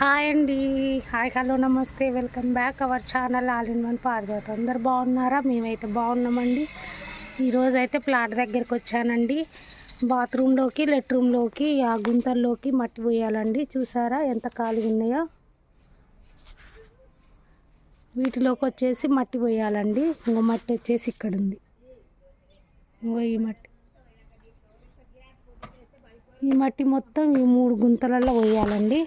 Hi అండి. Hi hello namaste. Welcome back our channel all in one పార్జాత. అందరు బాగున్నారా? మేమైతే బాగున్నామండి. ఈరోజు అయితే ప్లాట్ దగ్గరికి వచ్చానండి. బాత్రూంలోకి లెట్రూంలోకి ఆ గుంతల్లోకి మట్టి పోయాలండి. చూసారా ఎంత ఖాళీ ఉన్నాయో? వీటిలోకి వచ్చేసి మట్టి పోయాలండి. ఇంకో మట్టి వచ్చేసి ఇక్కడ ఉంది ఇంకో ఈ మట్టి. ఈ మట్టి మొత్తం ఈ మూడు గుంతలలో పోయాలండి.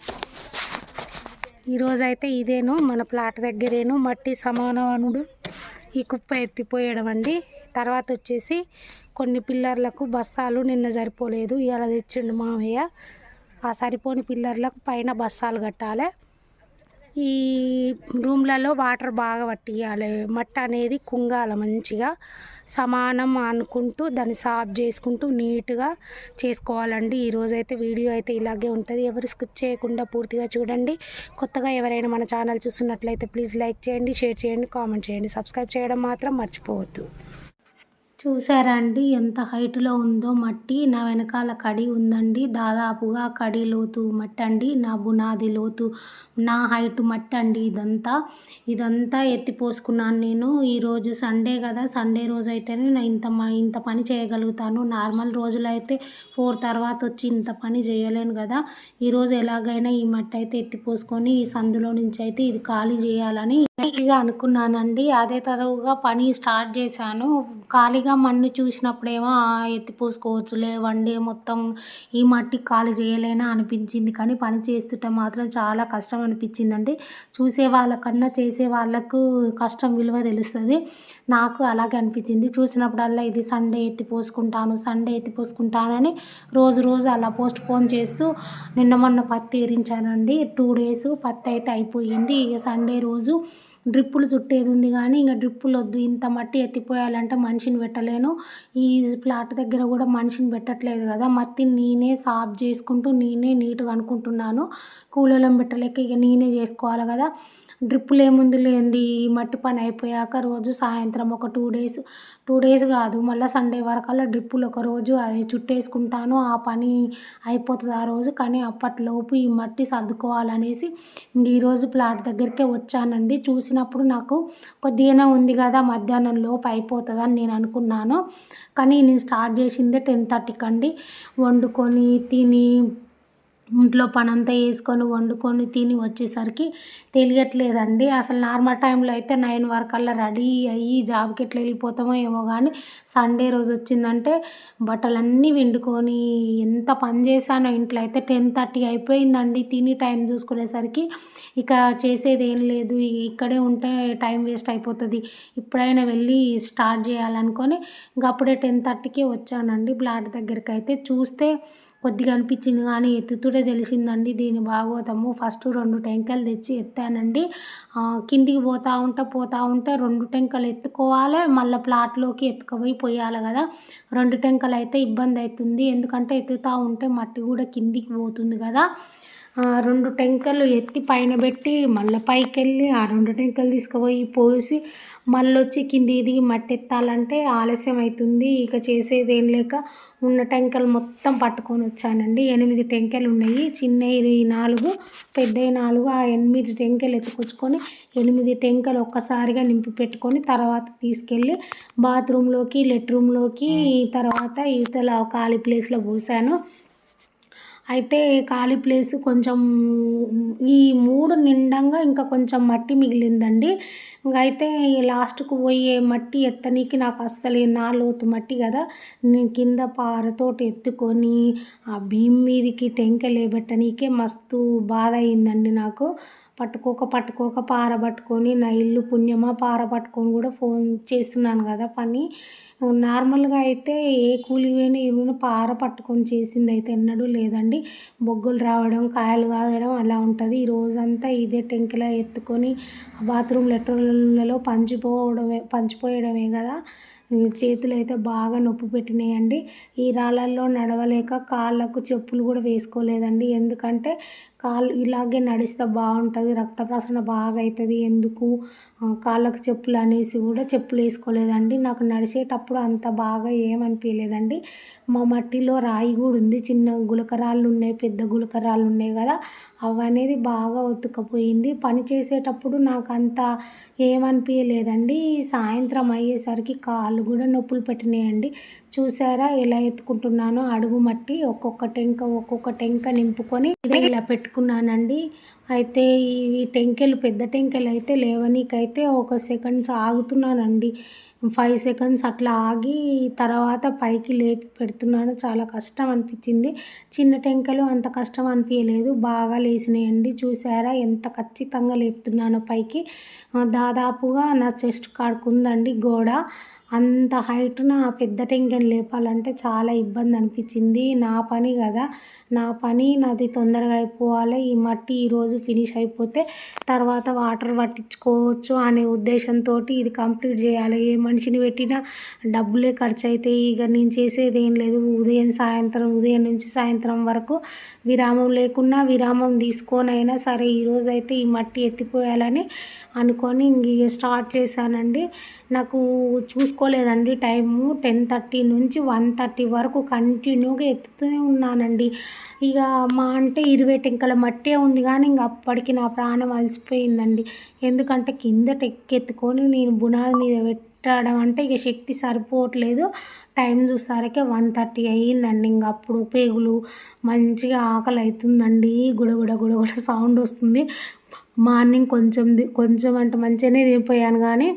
ఈరోజు అయితే ఇదేను మన ప్లాట్ దగ్గరేను మట్టి సమానవనుడు ఈ కుప్ప ఎత్తిపోయడం అండి. తర్వాత వచ్చేసి కొన్ని పిల్లర్లకు బస్తాలు నిన్న సరిపోలేదు ఇలా తెచ్చిండు మామయ్య. ఆ సరిపోని పిల్లర్లకు పైన బస్తాలు కట్టాలి. ఈ రూమ్లలో వాటర్ బాగా పట్టియాలి మట్టి అనేది కుంగాల మంచిగా. సమానం అనుకుంటూ దాన్ని సాఫ్ చేసుకుంటూ నీట్గా చేసుకోవాలండి. ఈరోజు అయితే వీడియో అయితే ఇలాగే ఉంటుంది. ఎవరు స్కిప్ చేయకుండా పూర్తిగా చూడండి. కొత్తగా ఎవరైనా మన ఛానల్ చూస్తున్నట్లయితే ప్లీజ్ లైక్ చేయండి షేర్ చేయండి కామెంట్ చేయండి. సబ్స్క్రైబ్ చేయడం మాత్రం మర్చిపోవద్దు. చూసారా అండి? ఎంత హైట్లో ఉందో మట్టి. నా వెనకాల కడి ఉందండి. దాదాపుగా కడి లోతు మట్టి అండి నా బునాది లోతు నా హైట్ మట్టి అండి ఇదంతా ఇదంతా ఎత్తిపోసుకున్నాను నేను. ఈరోజు సండే కదా. సండే రోజు అయితేనే నేను ఇంత మ- ఇంత పని చేయగలుగుతాను. నార్మల్ రోజులు అయితే ఫోర్ తర్వాత వచ్చి ఇంత పని చేయలేను కదా. ఈరోజు ఎలాగైనా ఈ మట్టి అయితే ఎత్తిపోసుకొని ఈ సందులో నుంచి అయితే ఇది ఖాళీ చేయాలని గట్టిగా అనుకున్నానండి. అదే తదవుగా పని స్టార్ట్ చేశాను. ఖాళీగా మన్ను చూసినప్పుడేమో ఎత్తి పోసుకోవచ్చులే వన్ డే మొత్తం ఈ మట్టి ఖాళీ చేయలేనా అనిపించింది. కానీ పని చేస్తుంటే మాత్రం చాలా కష్టం అనిపించిందండి. చూసే వాళ్ళకన్నా చేసే వాళ్ళకు కష్టం విలువ తెలుస్తుంది. నాకు అలాగే అనిపించింది. చూసినప్పుడల్లా ఇది సండే ఎత్తి పోసుకుంటాను సండే ఎత్తి పోసుకుంటానని రోజు రోజు అలా పోస్ట్ పోన్ చేస్తూ నిన్న మొన్న పత్తి ఏరించానండి. టూ డేస్ పత్తి అయితే అయిపోయింది. ఇక సండే రోజు డ్రిప్పులు చుట్టేది ఉంది కానీ ఇంకా డ్రిప్పులు వద్దు ఇంత మట్టి ఎత్తిపోయాలంటే మనిషిని పెట్టలేను. ఈ ప్లాట్ దగ్గర కూడా మనిషిని పెట్టట్లేదు కదా. మట్టి నేనే సాఫ్ చేసుకుంటూ నేనే నీట్గా అనుకుంటున్నాను. కూలీలను పెట్టలేక ఇక నేనే చేసుకోవాలి కదా. డ్రిప్పులు ఏముంది లేండి ఈ మట్టి పని అయిపోయాక రోజు సాయంత్రం ఒక టూ డేస్ టూ డేస్ కాదు మళ్ళీ సండే వరకల్లా డ్రిప్పులు ఒక రోజు అది చుట్టేసుకుంటాను ఆ పని అయిపోతుంది ఆ రోజు. కానీ అప్పటిలోపు ఈ మట్టి సర్దుకోవాలనేసి ఈరోజు ప్లాట్ దగ్గరికే వచ్చానండి. చూసినప్పుడు నాకు కొద్దిగానే ఉంది కదా మధ్యాహ్నం లోపు అయిపోతుందని నేను అనుకున్నాను. కానీ నేను స్టార్ట్ చేసిందే టెన్ థర్టీకి అండి. వండుకొని తిని ఇంట్లో పనంతా వేసుకొని వండుకొని తిని వచ్చేసరికి తెలియట్లేదండి. అసలు నార్మల్ టైంలో అయితే నైన్ వరకల్లా రెడీ అయ్యి జాబ్కి ఎట్లా వెళ్ళిపోతామో ఏమో కానీ సండే రోజు వచ్చిందంటే బట్టలన్నీ విండుకొని ఎంత పని చేశానో ఇంట్లో అయితే టెన్ థర్టీ అయిపోయిందండి. తిని టైం చూసుకునేసరికి ఇక చేసేది ఏం లేదు. ఇక్కడే ఉంటే టైం వేస్ట్ అయిపోతుంది. ఇప్పుడైనా వెళ్ళి స్టార్ట్ చేయాలనుకొని ఇంక అప్పుడే టెన్ థర్టీకే వచ్చానండి. ప్లాట్ దగ్గరికి అయితే చూస్తే కొద్దిగా అనిపించింది కానీ ఎత్తుతుడే తెలిసిందండి దీని భాగవతము. ఫస్ట్ రెండు టెంకలు తెచ్చి ఎత్తానండి. కిందికి పోతూ ఉంటే పోతూ ఉంటే రెండు టెంకలు ఎత్తుకోవాలి మళ్ళీ ప్లాట్లోకి ఎత్తుకుపోయి పోయాలి కదా. రెండు టెంకలు అయితే ఇబ్బంది అవుతుంది ఎందుకంటే ఎత్తుతూ ఉంటే మట్టి కూడా కిందికి పోతుంది కదా. ఆ, రెండు టెంకలు ఎత్తి పైన పెట్టి మళ్ళీ పైకి వెళ్ళి ఆ రెండు టెంకలు తీసుకుపోయి పోసి మళ్ళీ వచ్చి కింది దిగి మట్టి ఎత్తాలంటే ఆలస్యం అవుతుంది ఇక చేసేది ఏం లేక ఉన్న టెంకలు మొత్తం పట్టుకొని వచ్చానండి. ఎనిమిది టెంకలు ఉన్నాయి. చిన్నవి నాలుగు పెద్దవి నాలుగు. ఆ ఎనిమిది టెంకలు ఎత్తుకొచ్చుకొని ఎనిమిది టెంకలు ఒక్కసారిగా నింపి పెట్టుకొని తర్వాత తీసుకెళ్ళి బాత్రూంలోకి లెట్రూమ్లోకి తర్వాత ఇవతల ఖాళీ ప్లేస్లో పోసాను. అయితే ఖాళీ ప్లేస్ కొంచెం ఈ మూడు నిండంగా ఇంకా కొంచెం మట్టి మిగిలిందండి. ఇంక అయితే లాస్ట్కు పోయే మట్టి ఎత్తనీకి నాకు అస్సలు నా లోతు మట్టి కదా. నేను కింద పారతోటి ఎత్తుకొని ఆ భీమ్ మీదికి టెంకెలేబెట్టనీకే మస్తు బాధ అయిందండి నాకు. పట్టుకోక పట్టుకోక పార పట్టుకొని నా ఇల్లు పుణ్యమా పార పట్టుకొని కూడా ఫోన్ చేస్తున్నాను కదా పని. నార్మల్గా అయితే ఏ కూలి పోయినా ఏమైనా పార పట్టుకొని చేసింది అయితే ఎన్నడూ లేదండి. బొగ్గులు రావడం కాయలు కాయడం అలా ఉంటుంది. ఈ రోజంతా ఇదే టెంకిలో ఎత్తుకొని బాత్రూమ్ లెటర్లలో పంచిపోవడమే పంచిపోయడమే కదా. చేతులు అయితే బాగా నొప్పి పెట్టినాయండి. ఈ రాళ్ళల్లో నడవలేక కాళ్ళకు చెప్పులు కూడా వేసుకోలేదండి. ఎందుకంటే కాళ్ళు ఇలాగే నడిస్తే బాగుంటుంది రక్త ప్రసరణ బాగా అవుతుంది ఎందుకు కాళ్ళకు చెప్పులు అనేసి కూడా చెప్పులు వేసుకోలేదండి. నాకు నడిచేటప్పుడు అంత బాగా ఏమనిపించలేదండి మా మట్టిలో రాయి కూడా ఉంది. చిన్న గులకరాళ్ళు ఉన్నాయి పెద్ద గులకరాళ్ళు ఉన్నాయి కదా. అవి అనేది బాగా ఒత్తుకపోయింది పని చేసేటప్పుడు నాకు అంత ఏమనిపించలేదండి సాయంత్రం అయ్యేసరికి కాళ్ళు కూడా నొప్పులు పెట్టినాయండి. చూసారా ఎలా ఎత్తుకుంటున్నానో అడుగు మట్టి ఒక్కొక్క టెంక ఒక్కొక్క టెంక నింపుకొని ఇలా పెట్టుకున్నానండి. అయితే ఈ టెంకెలు పెద్ద టెంకెలు అయితే లేవనీకైతే ఒక సెకండ్స్ ఆగుతున్నానండి. ఫైవ్ సెకండ్స్ అట్లా ఆగి తర్వాత పైకి లేపి పెడుతున్నాను. చాలా కష్టం అనిపించింది. చిన్న టెంకలు అంత కష్టం అనిపించలేదు. బాగా లేచినాయండి చూసారా? ఎంత ఖచ్చితంగా లేపుతున్నానో పైకి. దాదాపుగా నా చెస్ట్ కాడుకుందండి గోడ. అంత హైట్న పెద్ద టెంకెని లేపాలంటే చాలా ఇబ్బంది అనిపించింది. నా పని కదా. నా పని నాది తొందరగా అయిపోవాలి. ఈ మట్టి ఈరోజు ఫినిష్ అయిపోతే తర్వాత వాటర్ పట్టించుకోవచ్చు అనే ఉద్దేశంతో ఇది కంప్లీట్ చేయాలి. ఏ మనిషిని పెట్టినా డబ్బులే ఖర్చు అయితే ఇక నేను చేసేది ఏం లేదు. ఉదయం సాయంత్రం ఉదయం నుంచి సాయంత్రం వరకు విరామం లేకున్నా విరామం తీసుకొనైనా సరే ఈరోజు అయితే ఈ మట్టి ఎత్తిపోయాలని అనుకొని ఇంక స్టార్ట్ చేశానండి. నాకు చూసుకోలేదండి టైము. టెన్ థర్టీ నుంచి వన్ థర్టీ వరకు కంటిన్యూగా ఎత్తుతూనే ఉన్నానండి. ఇక మా అంటే ఇరవై టెంకల మట్టే ఉంది కానీ ఇంక అప్పటికి నా ప్రాణం అలసిపోయిందండి. ఎందుకంటే కింద టెక్కెత్తుకొని నేను బునాది మీద పెట్టడం అంటే ఇక శక్తి సరిపోవట్లేదు. టైం చూసారకే వన్ థర్టీ అయ్యిందండి. ఇంక అప్పుడు పేగులు మంచిగా ఆకలి అవుతుందండి గుడగుడ గుడగుడ సౌండ్ వస్తుంది. మార్నింగ్ కొంచెం కొంచెం అంటే మంచిగానే తినిపోయాను కానీ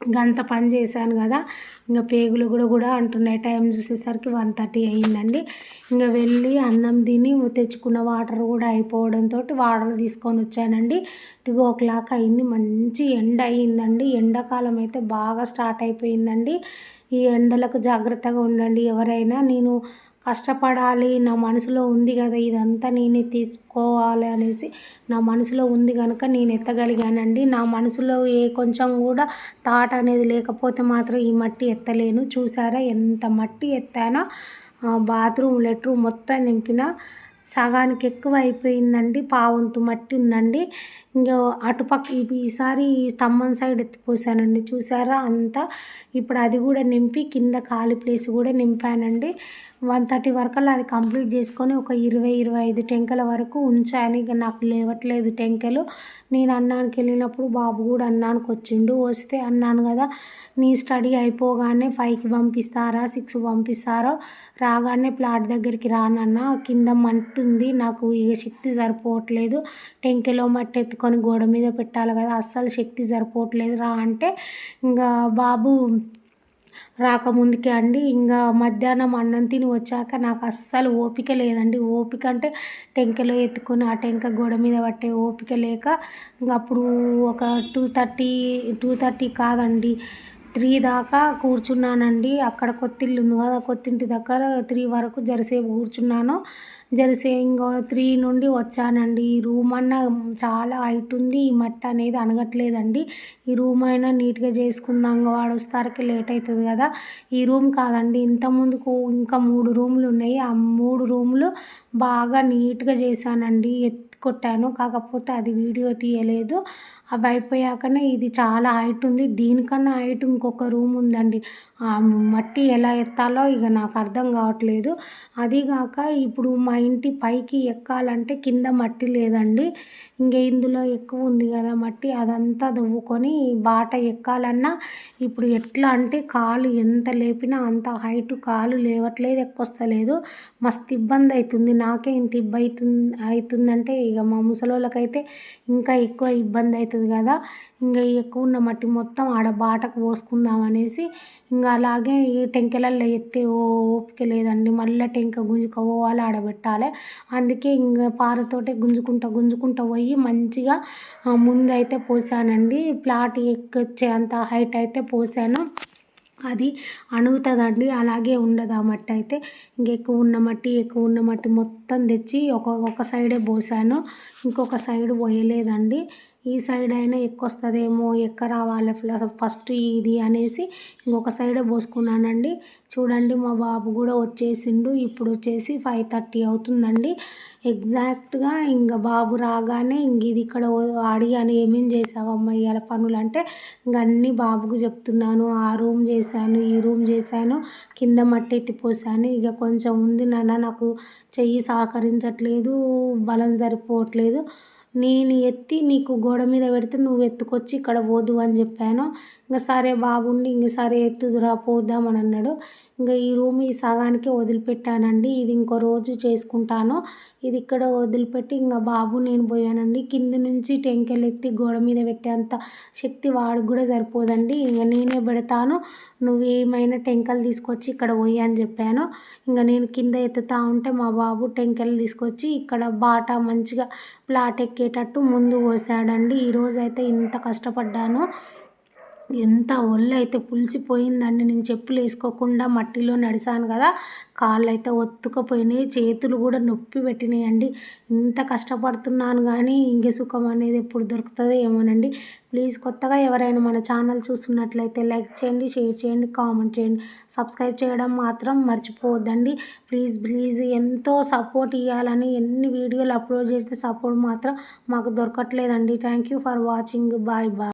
గంత పని చేశాను కదా. ఇంకా పేగులు కూడా కూడా అంటున్నాయి. టైం చూసేసరికి వన్ థర్టీ అయ్యిందండి ఇంకా వెళ్ళి అన్నం తిని తెచ్చుకున్న వాటర్ కూడా అయిపోవడంతో వాటర్ తీసుకొని వచ్చానండి. టూ ఓ క్లాక్ అయింది. మంచి ఎండ అయ్యిందండి ఎండాకాలం అయితే బాగా స్టార్ట్ అయిపోయిందండి. ఈ ఎండలకు జాగ్రత్తగా ఉండండి ఎవరైనా. నేను కష్టపడాలి నా మనసులో ఉంది కదా ఇదంతా నేనే తీసుకోవాలి అనేసి నా మనసులో ఉంది కనుక నేను ఎత్తగలిగానండి. నా మనసులో ఏ కొంచెం కూడా థాట్ అనేది లేకపోతే మాత్రం ఈ మట్టి ఎత్తలేను. చూసారా ఎంత మట్టి ఎత్తానో బాత్రూమ్ లెట్రూమ్ మొత్తం నింపిన సగానికి ఎక్కువ అయిపోయిందండి పావంతు మట్టి ఉందండి ఇంకా అటుపక్క ఈసారి స్తంభం సైడ్ ఎత్తిపోసానండి. చూసారా అంతా? ఇప్పుడు అది కూడా నింపి కింద ఖాళీ ప్లేస్ కూడా నింపానండి. వన్ థర్టీ వరకల్లా అది కంప్లీట్ చేసుకొని ఒక ఇరవై ఇరవై ఐదు టెంకల వరకు ఉంచాను. ఇక నాకు లేవట్లేదు టెంకలు. నేను అన్నానికి వెళ్ళినప్పుడు బాబు కూడా అన్నానికి వచ్చిండు వస్తే అన్నాను కదా నీ స్టడీ అయిపోగానే ఫైవ్కి పంపిస్తారా సిక్స్ పంపిస్తారో రాగానే ప్లాట్ దగ్గరికి రానన్న కింద మంటుంది నాకు ఇక శక్తి సరిపోవట్లేదు. టెంకెలో మట్టి ఎత్తుకొని గోడ మీద పెట్టాలి కదా అస్సలు శక్తి సరిపోవట్లేదు రా అంటే ఇంకా బాబు రాకముందుకే అండి. ఇంకా మధ్యాహ్నం అన్నం తిని వచ్చాక నాకు అస్సలు ఓపిక లేదండి. ఓపిక అంటే టెంకలో ఎత్తుకొని ఆ టెంక గోడ మీద పట్టే ఓపిక లేక ఇంకా అప్పుడు ఒక టూ థర్టీ టూ థర్టీ కాదండి. త్రీ దాకా కూర్చున్నానండి. అక్కడ కొత్తిల్లు ఉంది కదా కొత్తింటి దగ్గర త్రీ వరకు జరసేపు కూర్చున్నాను. జరసే ఇంకో త్రీ నుండి వచ్చానండి. ఈ రూమ్ అన్న చాలా హైట్ ఉంది. ఈ మట్ట అనేది అనగట్లేదండి ఈ రూమ్ అయినా నీట్గా చేసుకుందాం. వాడు వస్తారకి లేట్ అవుతుంది కదా. ఈ రూమ్ కాదండి. ఇంత ముందుకు ఇంకా మూడు రూములు ఉన్నాయి. ఆ మూడు రూములు బాగా నీట్గా చేశానండి. ఎత్తి కొట్టాను. కాకపోతే అది వీడియో తీయలేదు. అవి అయిపోయాకనే ఇది చాలా హైట్ ఉంది. దీనికన్నా హైట్ ఇంకొక రూమ్ ఉందండి. ఆ మట్టి ఎలా ఎత్తాలో ఇక నాకు అర్థం కావట్లేదు. అదీగాక ఇప్పుడు మా ఇంటి పైకి ఎక్కాలంటే కింద మట్టి లేదండి. ఇంక ఇందులో ఎక్కువ ఉంది కదా మట్టి. అదంతా దువ్వుకొని బాట ఎక్కాలన్నా ఇప్పుడు ఎట్లా అంటే కాలు ఎంత లేపినా అంత హైట్ కాలు లేవట్లేదు ఎక్కొస్తలేదు మస్తు ఇబ్బంది అవుతుంది నాకే ఇంత ఇబ్బంది అవుతుంది అవుతుందంటే ఇక మా ముసలోళ్ళకైతే ఇంకా ఎక్కువ ఇబ్బంది అవుతుంది కదా. ఇంకా ఎక్కువ ఉన్న మట్టి మొత్తం ఆడ బాటకు పోసుకుందాం అనేసి ఇంకా అలాగే ఈ టెంకెలల్లో ఎత్తే ఓ ఓపిక లేదండి. మళ్ళీ టెంక గుంజుకపోవాలి ఆడబెట్టాలి. అందుకే ఇంకా పారతోటే గుంజుకుంటా గుంజుకుంటా పోయి మంచిగా ముందైతే పోసానండి. ప్లాట్ ఎక్కొచ్చే అంత హైట్ అయితే పోసాను. అది అణుగుతుందండి. అలాగే ఉండదు ఆ మట్టి అయితే. ఇంకెక్కువ ఉన్న మట్టి ఎక్కువ ఉన్న మట్టి మొత్తం తెచ్చి ఒక ఒక సైడే పోసాను. ఇంకొక సైడ్ పోయలేదండి. ఈ సైడ్ అయినా ఎక్కువ వస్తుందేమో ఎక్క రావాలి ఫస్ట్ ఇది అనేసి ఇంకొక సైడే పోసుకున్నానండి. చూడండి మా బాబు కూడా వచ్చేసిండు ఇప్పుడు వచ్చేసి ఫైవ్ థర్టీ అవుతుందండి. ఎగ్జాక్ట్గా ఇంకా బాబు రాగానే ఇంక ఇది ఇక్కడ అడిగాను ఏమేం చేసావమ్మా ఇవాళ పనులు అంటే ఇంక అన్నీ బాబుకు చెప్తున్నాను. ఆ రూమ్ చేశాను ఈ రూమ్ చేశాను కింద మట్టి ఎత్తిపోసాను ఇక కొంచెం ఉంది నాన్న నాకు చెయ్యి సహకరించట్లేదు బలం సరిపోవట్లేదు. నేను ఎత్తి నీకు గోడ మీద పెడితే నువ్వు ఎత్తుకొచ్చి ఇక్కడ పోదు అని చెప్పాను. ఇంకా సరే బాబుండి ఇంక సరే ఎత్తుదురా పోదామని అన్నాడు. ఇంకా ఈ రూమ్ ఈ సగానికి వదిలిపెట్టానండి. ఇది ఇంకో రోజు చేసుకుంటాను. ఇది ఇక్కడ వదిలిపెట్టి ఇంకా బాబు నేను పోయానండి. కింద నుంచి టెంకెలు ఎత్తి గోడ మీద పెట్టేంత శక్తి వాడికి కూడా సరిపోదండి. ఇంకా నేనే పెడతాను. నువ్వు ఏమైనా టెంకలు తీసుకొచ్చి ఇక్కడ పోయి అని చెప్పాను. ఇంకా నేను కింద ఎత్తుతా ఉంటే మా బాబు టెంకెలు తీసుకొచ్చి ఇక్కడ బాట మంచిగా ప్లాట్ ఎక్కేటట్టు ముందు పోసాడండి. ఈరోజైతే ఇంత కష్టపడ్డాను. ఎంత ఒళ్ళు అయితే పులిసిపోయిందండి. నేను చెప్పులు వేసుకోకుండా మట్టిలో నడిచాను కదా కాళ్ళు అయితే ఒత్తుకపోయినాయి చేతులు కూడా నొప్పి పెట్టినాయండి. ఇంత కష్టపడుతున్నాను కానీ ఇంకే సుఖం అనేది ఎప్పుడు దొరుకుతుందో ఏమోనండి. ప్లీజ్ కొత్తగా ఎవరైనా మన ఛానల్ చూస్తున్నట్లయితే లైక్ చేయండి షేర్ చేయండి కామెంట్ చేయండి. సబ్స్క్రైబ్ చేయడం మాత్రం మర్చిపోవద్దండి. ప్లీజ్ ప్లీజ్ ఎంతో సపోర్ట్ ఇవ్వాలని ఎన్ని వీడియోలు అప్లోడ్ చేస్తే సపోర్ట్ మాత్రం మాకు దొరకట్లేదండి. Thank you for watching. Bye bye.